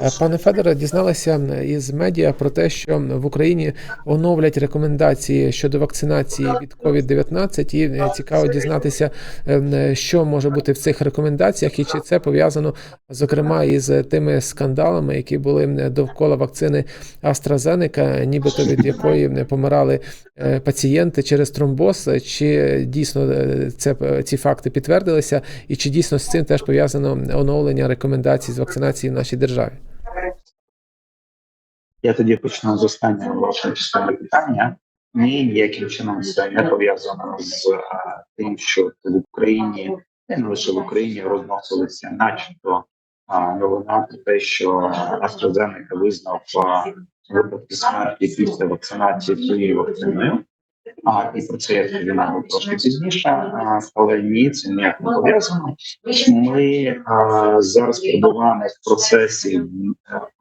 Е, Пане Федоре, дізналися із медіа про те, що в Україні оновлять рекомендації щодо вакцинації від COVID-19 і е, цікаво дізнатися, що може бути в цих рекомендаціях, і чи це пов'язано зокрема із тими скандалами, які були довкола вакцини AstraZeneca, нібито від якої помирали е, пацієнти через тромбоз. Чи дійсно це ці факти підтвердилися, і чи дійсно з цим теж пов'язано оновлення рекомендацій з вакцинації в нашій державі? Я тоді почну з останнього вашого частини питання. Ні, ніяким чином це не пов'язано з а, тим, що в Україні не лише в Україні розносилися, начебто новина про те, що AstraZeneca визнав випадки смерті після вакцинації цією вакциною. А і про це я повідомив трошки пізніше, а, але ні, це ніяк не пов'язано. Ми а, зараз перебуваємо в процесі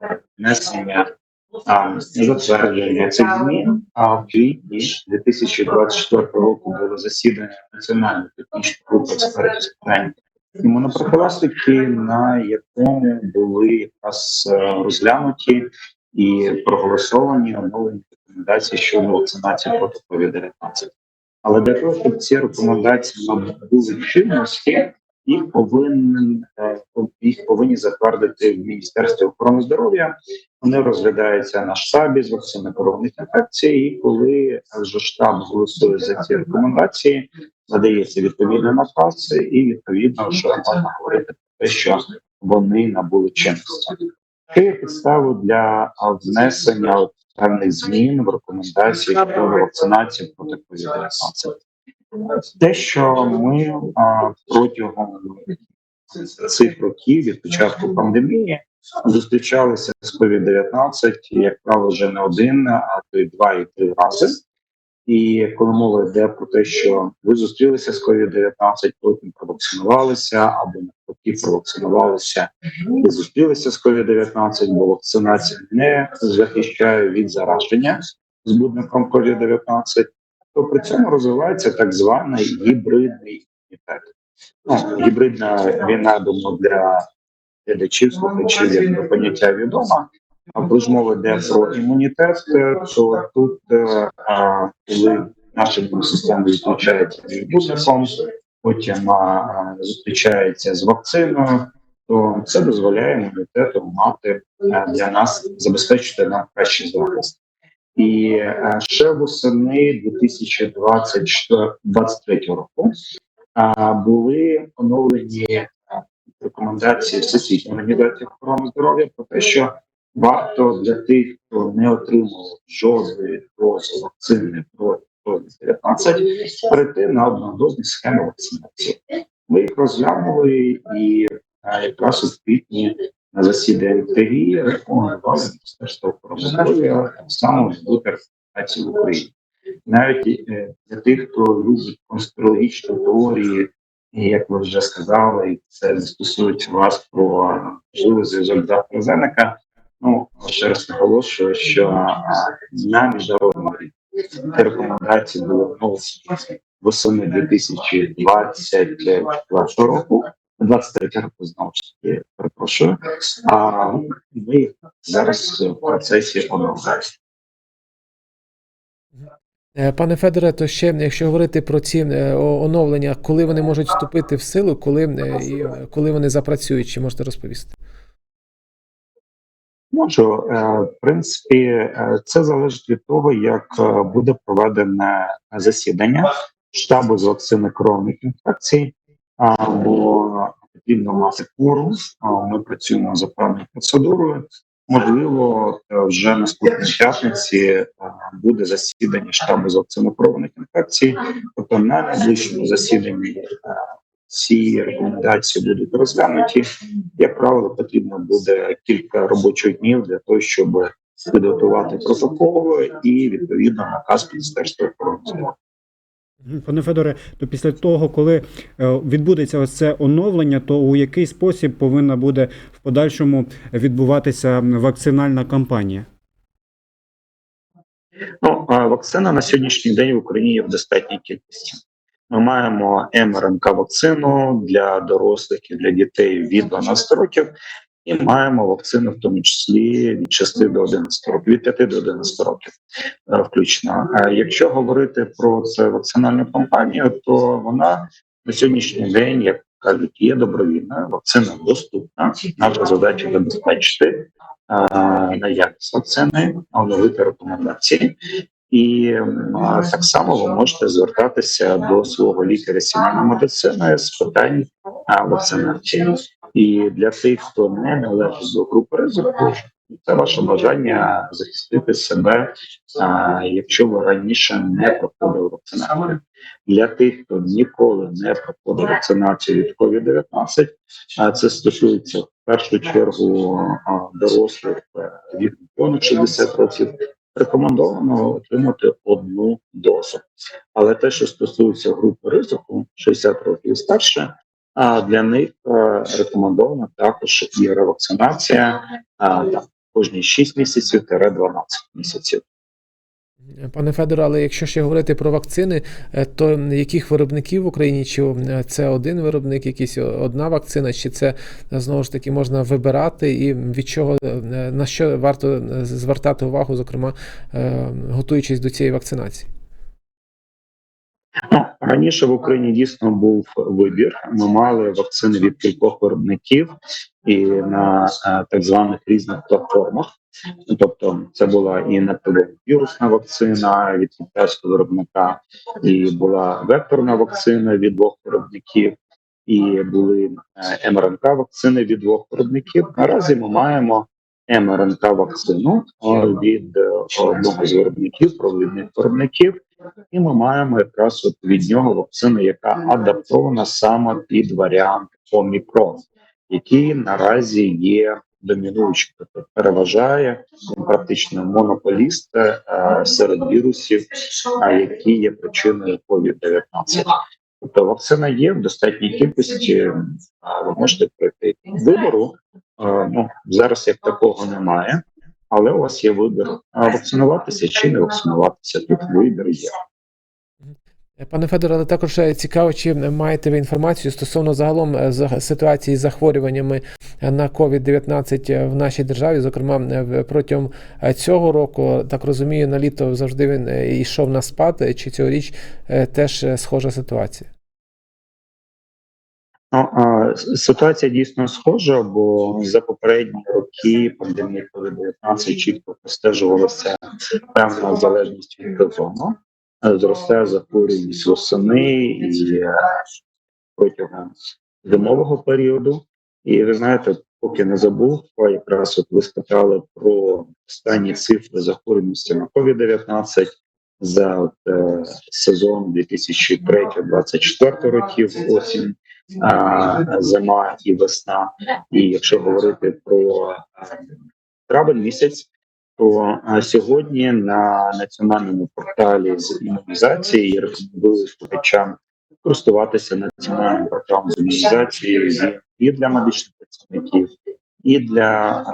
е, внесення затвердження цих змін. А в квітні 2024 року було засідання національної технічної групи експертів з питань імунопрофілактики, на якому були якраз е, розглянуті і проголосовані оновлені рекомендації щодо вакцинації проти COVID-19. Але для того, щоб ці рекомендації набули чинності, їх повинен е, їх повинні затвердити в Міністерстві охорони здоров'я. Вони розглядаються на штабі з вакцини коронних інфекцій. І коли вже штаб голосує за ці рекомендації, надається відповідний наказ, і відповідно вже можна говорити про те, що вони набули чинності. Це є підставою для внесення певних змін в рекомендації щодо вакцинації проти COVID-19. Те, що ми а, протягом цих років від початку пандемії зустрічалися з COVID-19, як правило, вже не один, а то й два і три рази. І коли мова йде про те, що ви зустрілися з COVID-19, потім провакцинувалися, або навпаки провакцинувалися і зустрілися з COVID-19, бо вакцинація не захищає від зараження збудником COVID-19, то при цьому розвивається так званий гібридний імунітет. Ну, гібридна війна, думаю, для глядачів, слухачів, якби поняття відомо. А коли ж мова йде про імунітет, е, то тут, е, коли наша система зустрічається з збудником, потім зустрічається з вакциною, то це дозволяє імунітету мати е, для нас забезпечити нам кращий захист. І е, ще восени 2023 року були оновлені е, рекомендації Всесвітньої організації охорони здоров'я про те, що варто для тих, хто не отримав жодної дози вакцини проти COVID-19, перейти на однодозні схеми вакцинації. Ми їх розглянули і якраз у квітні на засіданні ТВІ рекомендували Міністерство охорони здоров'я саме бути вакцинації в Україні. Навіть е, для тих, хто любить конспірологічні теорії, і як ви вже сказали, і це стосується вас про можливий зв'язок з AstraZeneca, Ну ще раз наголошую, що на міжнародному рівні ці рекомендації були восени 2024 року. 23 року знову ж таки перепрошую. А ми зараз в процесі оновлення. Е, Пане Федоре, то ще якщо говорити про ці е, оновлення, коли вони можуть вступити в силу, коли е, і коли вони запрацюють, чи можете розповісти? Можу, в принципі, це залежить від того, як буде проведене засідання штабу з вакцини коронних інфекцій. А, Бо потрібно мати кворум. Ми працюємо за певною процедурою. Можливо, е, вже наступної п'ятниці е, буде засідання штабу з вакцини інфекцій. Тобто на найближчому засіданні е, ці рекомендації будуть розглянуті. Як правило, потрібно буде кілька робочих днів для того, щоб підготувати протокол і відповідно наказ Міністерства охорони. Пане Федоре, то після того, коли е, відбудеться ось це оновлення, то у який спосіб повинна буде в подальшому відбуватися вакцинальна кампанія? Ну, вакцина на сьогоднішній день в Україні є в достатній кількості. Ми маємо МРНК вакцину для дорослих і для дітей від 12 років. І маємо вакцину, в тому числі від 6 до 11 років, від 5 до 11 років, е, включно. Е, Якщо говорити про це вакцинальну кампанію, то вона на сьогоднішній день, як кажуть, є добровільною, вакцина доступна. Наша задача забезпечити е, наявність вакцини, оновити рекомендації. І а, так само ви можете звертатися до свого лікаря сімейної медицини з питань вакцинації. І для тих, хто не належить до групи ризику, це ваше бажання захистити себе, а, якщо ви раніше не проходили вакцинацію. Для тих, хто ніколи не проходив вакцинацію від COVID-19, а це стосується в першу чергу дорослих е, віком понад 60 років. Рекомендовано отримати одну дозу. Але те, що стосується групи ризику 60 років і старше, а для них е, рекомендована також і ревакцинація там, кожні 6 місяців 12 місяців. Пане Федоре, але якщо ще говорити про вакцини, е, то яких виробників в Україні? Чи е, це один виробник, якийсь одна вакцина, чи це знову ж таки можна вибирати, і від чого на що варто звертати увагу, зокрема готуючись до цієї вакцинації? Ну, раніше в Україні дійсно був вибір. Ми мали вакцини від кількох виробників і на е, так званих різних платформах. Тобто, це була і вірусна вакцина від китайського виробника, і була векторна вакцина від двох виробників, і були е, МРНК вакцини від двох виробників. Наразі ми маємо МРНК вакцину е, від е, одного з виробників, провідних виробників. І ми маємо якраз от від нього вакцину, яка адаптована саме під варіант Омікрон, який наразі є домінуючим, тобто переважає практично монополіст е, серед вірусів, е, які є причиною COVID-19. Тобто вакцина є в достатній кількості, а ви можете пройти вибору. Ну зараз як такого немає, але у вас є вибір вакцинуватися чи не вакцинуватися. Тут вибір є. Пане Федоре, але також е, цікаво, чи маєте ви інформацію стосовно загалом е, ситуації з захворюваннями е, на COVID-19 в нашій державі, зокрема е, протягом е, цього року, так розумію, на літо завжди він е, йшов на спад, е, чи цьогоріч е, теж е, схожа ситуація? Ну, ситуація дійсно схожа, бо за попередні роки пандемії COVID-19 чітко простежувалася певна залежність від сезону. Е, Зростає захворюваність восени і е, протягом зимового періоду. І ви знаєте, поки не забув, якраз от ви спитали про останні цифри захворюваності на COVID-19 за от, е, сезон 2003-2024 років осінь а, зима і весна. І якщо говорити про е, травень місяць, то а, сьогодні на національному порталі з імунізації рекомендую слухачам користуватися національним порталом з імунізації і для медичних працівників, і для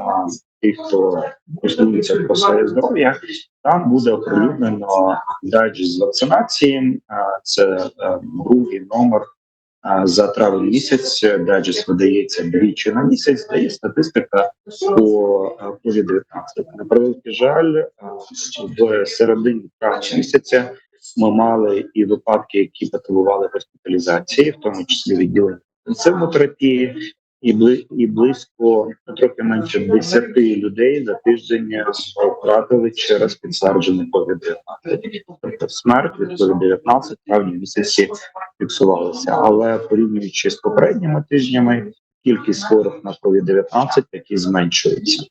тих, хто користується про своє здоров'я. Там буде оприлюднено дайджест з вакцинації. Це е, другий номер за травень місяць дайджест видається двічі на місяць, дає статистика по е, COVID-19. На превеликий жаль, е, в середині травня місяця ми мали і випадки, які потребували госпіталізації, в тому числі відділення інтенсивної терапії, і бли і близько ну, трохи менше 10 людей за тиждень втратили через підтверджений COVID-19. Тобто смерть від COVID-19 в травні місяці фіксувалася, але порівнюючи з попередніми тижнями, кількість хворих на COVID-19 таки зменшується.